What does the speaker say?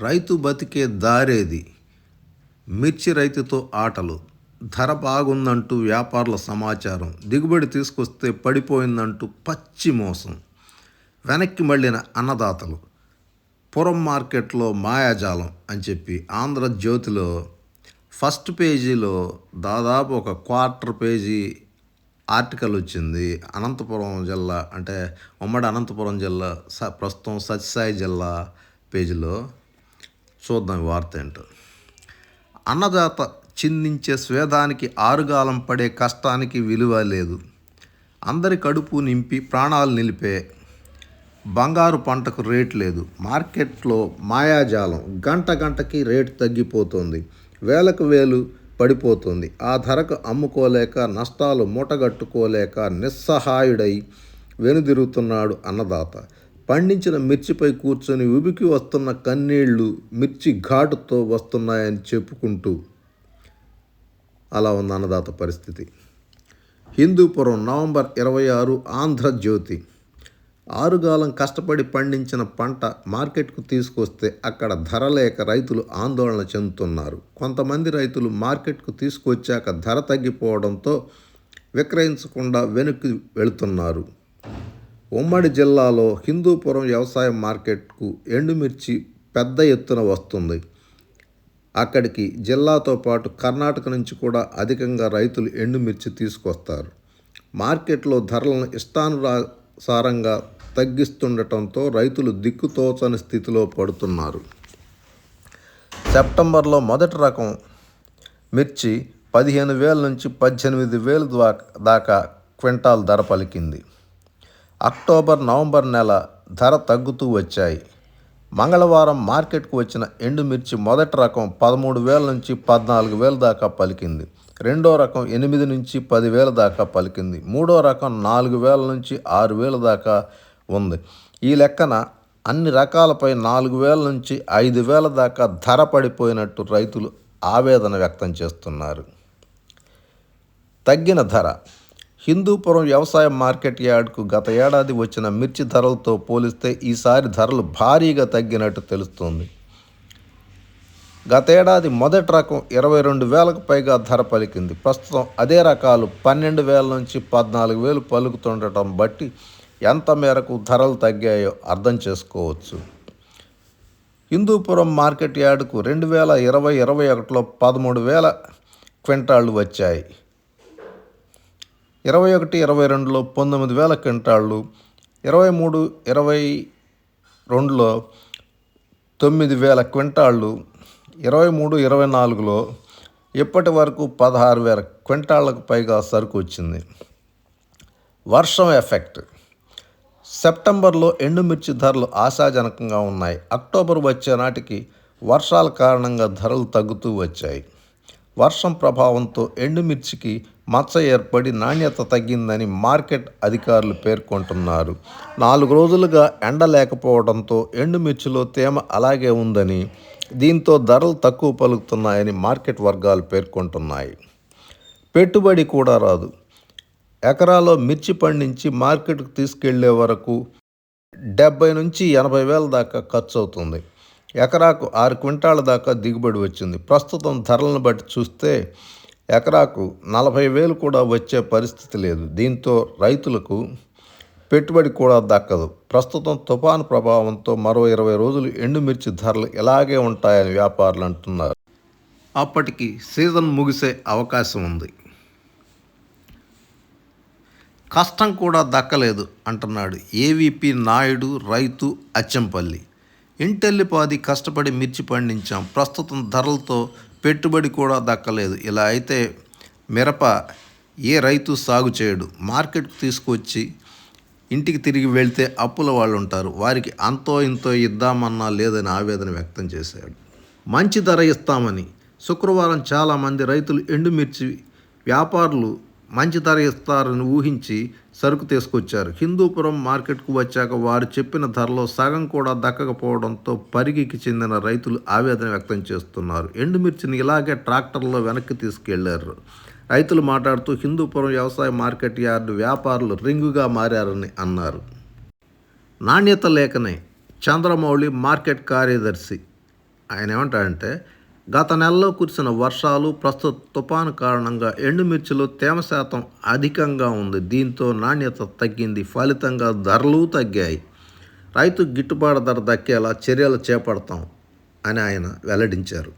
రైతు బతికే దారేది మిర్చి రైతుతో ఆటలు. ధర బాగుందంటూ వ్యాపారుల సమాచారం. దిగుబడి తీసుకొస్తే పడిపోయిందంటూ పచ్చి మోసం. వెనక్కి మళ్ళిన అన్నదాతలు. పురం మార్కెట్లో మాయాజాలం అని చెప్పి ఆంధ్రజ్యోతిలో ఫస్ట్ పేజీలో దాదాపు ఒక క్వార్టర్ పేజీ ఆర్టికల్ వచ్చింది. అనంతపురం జిల్లా అంటే ఉమ్మడి అనంతపురం జిల్లా స ప్రస్తుతం సత్యసాయి జిల్లా పేజీలో. చూద్దాం వార్త ఏంటో. అన్నదాత చిందించే స్వేదానికి ఆరుగాలం పడే కష్టానికి విలువ లేదు. అందరి కడుపు నింపి ప్రాణాలు నిలిపే బంగారు పంటకు రేట్ లేదు. మార్కెట్లో మాయాజాలం గంట గంటకి రేటు తగ్గిపోతుంది. వేలకు వేలు పడిపోతుంది. ఆ ధరకు అమ్ముకోలేక నష్టాలు మూటగట్టుకోలేక నిస్సహాయుడై వెనుదిరుగుతున్నాడు అన్నదాత. పండించిన మిర్చిపై కూర్చొని ఉబికి వస్తున్న కన్నీళ్ళు మిర్చి ఘాటుతో వస్తున్నాయని చెప్పుకుంటూ అలా ఉంది అన్నదాత పరిస్థితి. హిందూపురం నవంబర్ ఇరవై ఆరు ఆంధ్రజ్యోతి. ఆరుగాలం కష్టపడి పండించిన పంట మార్కెట్కు తీసుకొస్తే అక్కడ ధర లేక రైతులు ఆందోళన చెందుతున్నారు. కొంతమంది రైతులు మార్కెట్కు తీసుకొచ్చాక ధర తగ్గిపోవడంతో విక్రయించకుండా వెనక్కి వెళుతున్నారు. ఉమ్మడి జిల్లాలో హిందూపురం వ్యవసాయ మార్కెట్కు ఎండుమిర్చి పెద్ద ఎత్తున వస్తుంది. అక్కడికి జిల్లాతో పాటు కర్ణాటక నుంచి కూడా అధికంగా రైతులు ఎండుమిర్చి తీసుకొస్తారు. మార్కెట్లో ధరలను ఇష్టానుసారంగా తగ్గిస్తుండటంతో రైతులు దిక్కుతోచని స్థితిలో పడుతున్నారు. సెప్టెంబర్లో మొదటి రకం మిర్చి పదిహేను వేల నుంచి పద్దెనిమిది వేలు దాకా క్వింటాల్ ధర పలికింది. అక్టోబర్ నవంబర్ నెల ధర తగ్గుతూ వచ్చాయి. మంగళవారం మార్కెట్కు వచ్చిన ఎండుమిర్చి మొదటి రకం పదమూడు వేల నుంచి పద్నాలుగు వేల దాకా పలికింది. రెండో రకం ఎనిమిది నుంచి పదివేల దాకా పలికింది. మూడో రకం నాలుగు వేల నుంచి ఆరు వేల దాకా ఉంది. ఈ లెక్కన అన్ని రకాలపై నాలుగు వేల నుంచి ఐదు వేల దాకా ధర పడిపోయినట్టు రైతులు ఆవేదన వ్యక్తం చేస్తున్నారు. తగ్గిన ధర హిందూపురం వ్యవసాయ మార్కెట్ యార్డ్కు గత ఏడాది వచ్చిన మిర్చి ధరలతో పోలిస్తే ఈసారి ధరలు భారీగా తగ్గినట్టు తెలుస్తోంది. గతేడాది మొదటి రకం ఇరవై రెండు వేలకు పైగా ధర పలికింది. ప్రస్తుతం అదే రకాలు పన్నెండు వేల నుంచి పద్నాలుగు వేలు పలుకుతుండటం బట్టి ఎంత మేరకు ధరలు తగ్గాయో అర్థం చేసుకోవచ్చు. హిందూపురం మార్కెట్ యార్డుకు రెండు వేల ఇరవై ఇరవై ఒకటిలో పదమూడు వేల క్వింటాళ్ళు వచ్చాయి. ఇరవై ఒకటి ఇరవై రెండులో పంతొమ్మిది వేల క్వింటాళ్ళు ఇరవై మూడు ఇరవై రెండులో తొమ్మిది వేల క్వింటాళ్ళు ఇరవై మూడు ఇరవై నాలుగులో ఇప్పటి వరకు పదహారు వేల క్వింటాళ్ళకు పైగా సరుకు వచ్చింది. వర్షం ఎఫెక్ట్. సెప్టెంబర్లో ఎండుమిర్చి ధరలు ఆశాజనకంగా ఉన్నాయి. అక్టోబర్ వచ్చే నాటికి వర్షాల కారణంగా ధరలు తగ్గుతూ వచ్చాయి. వర్షం ప్రభావంతో ఎండుమిర్చికి మచ్చ ఏర్పడి నాణ్యత తగ్గిందని మార్కెట్ అధికారులు పేర్కొంటున్నారు. నాలుగు రోజులుగా ఎండ లేకపోవడంతో ఎండుమిర్చిలో తేమ అలాగే ఉందని దీంతో ధరలు తక్కువ పలుకుతున్నాయని మార్కెట్ వర్గాలు పేర్కొంటున్నాయి. పెట్టుబడి కూడా రాదు. ఎకరాలో మిర్చి పండించి మార్కెట్కు తీసుకెళ్ళే వరకు డెబ్బై నుంచి ఎనభై వేల దాకా ఖర్చు అవుతుంది ఎకరాకు ఆరు క్వింటాల దాకా దిగుబడి వచ్చింది. ప్రస్తుతం ధరలను బట్టి చూస్తే ఎకరాకు నలభై వేలు కూడా వచ్చే పరిస్థితి లేదు. దీంతో రైతులకు పెట్టుబడి కూడా దక్కదు. ప్రస్తుతం తుఫాను ప్రభావంతో మరో ఇరవై రోజులు ఎండుమిర్చి ధరలు ఇలాగే ఉంటాయని వ్యాపారులు అంటున్నారు. అప్పటికి సీజన్ ముగిసే అవకాశం ఉంది. కష్టం కూడా దక్కలేదు అంటున్నాడు ఏవీపీ నాయుడు రైతు అచ్చంపల్లి. ఇంటెల్లిపాది కష్టపడి మిర్చి పండించాం. ప్రస్తుతం ధరలతో పెట్టుబడి కూడా దక్కలేదు. ఇలా అయితే మిరప ఏ రైతు సాగు చేయడు. మార్కెట్కు తీసుకొచ్చి ఇంటికి తిరిగి వెళ్తే అప్పుల వాళ్ళు ఉంటారు వారికి అంతో ఇంతో ఇద్దామన్నా లేదని ఆవేదన వ్యక్తం చేశాడు. మంచి ధర ఇస్తామని శుక్రవారం చాలామంది రైతులు ఎండుమిర్చి వ్యాపారులు మంచి ధర ఇస్తారని ఊహించి సరుకు తీసుకొచ్చారు. హిందూపురం మార్కెట్కు వచ్చాక వారు చెప్పిన ధరలో సగం కూడా దక్కకపోవడంతో పరిగికి చెందిన రైతులు ఆవేదన వ్యక్తం చేస్తున్నారు. ఎండుమిర్చిని ఇలాగే ట్రాక్టర్లో వెనక్కి తీసుకెళ్ళారు. రైతులు మాట్లాడుతూ హిందూపురం వ్యవసాయ మార్కెట్ యార్డు వ్యాపారులు రింగుగా మారారని అన్నారు. నాణ్యత లేకనే చంద్రమౌళి మార్కెట్ కార్యదర్శి ఆయన ఏమంటాడంటే గత నెలలో కురిసిన వర్షాలు ప్రస్తుత తుఫాను కారణంగా ఎండుమిర్చిలో తేమ శాతం అధికంగా ఉంది. దీంతో నాణ్యత తగ్గింది. ఫలితంగా ధరలు తగ్గాయి. రైతు గిట్టుబాటు ధర దక్కేలా చర్యలు చేపడతాం అని ఆయన వెల్లడించారు.